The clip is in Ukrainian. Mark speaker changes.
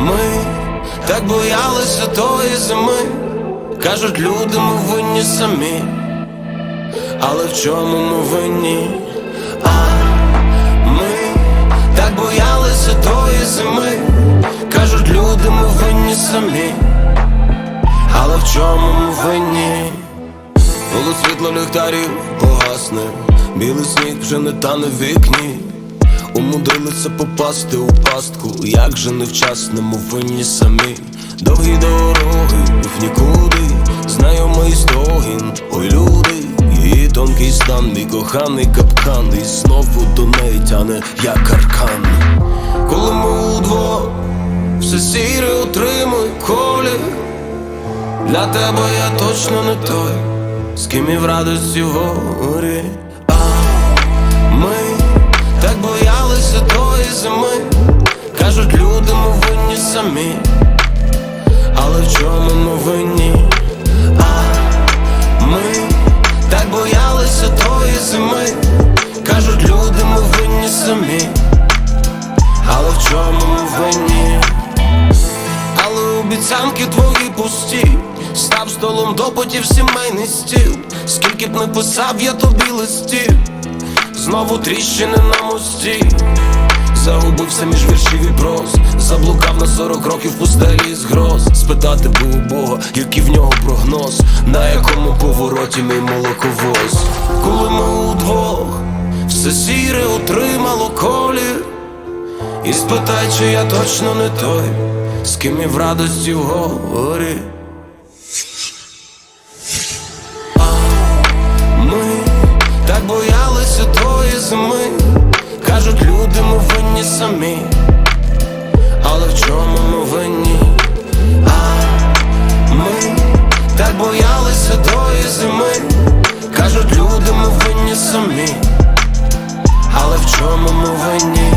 Speaker 1: Ми так боялися тої зими. Кажуть, люди ми винні самі. Але в чому ми винні? А ми так боялися тої зими. Кажуть, люди ми винні самі. Але в чому ми винні? Коли світло ліхтарів погасне, білий сніг вже не тане в вікні. Умудрилися попасти у пастку, як же невчасному винні самі. Довгі дороги в нікуди, знайомий стогін, ой люди, її тонкий стан, мій коханий капкан, і знову до неї тяне, як аркан. Коли ми удвох, все сіре отримує колір. Для тебе я точно не той, з ким і в радості горі. Самі. Але в чому ми винні? А ми так боялися тої зими. Кажуть, люди ми винні самі. Але в чому ми винні? Але обіцянки твої пусті Став столом допотів сімейний стіл Скільки б не писав я тобі листів Знову тріщини на мості Загубився між віршів і проз. Заблукав на 40 років пустелі з гроз. Спитати би у Бога, який в нього прогноз. На якому повороті мій молоковоз. Коли ми удвох Все сіре отримало колір. І спитай, чи я точно не той, з ким і в радості в горі. А ми так боялися тої зими. Кажуть, люди ми винні самі, але в чому ми винні? А ми так боялися тої зими. Кажуть, люди ми винні самі, але в чому ми винні?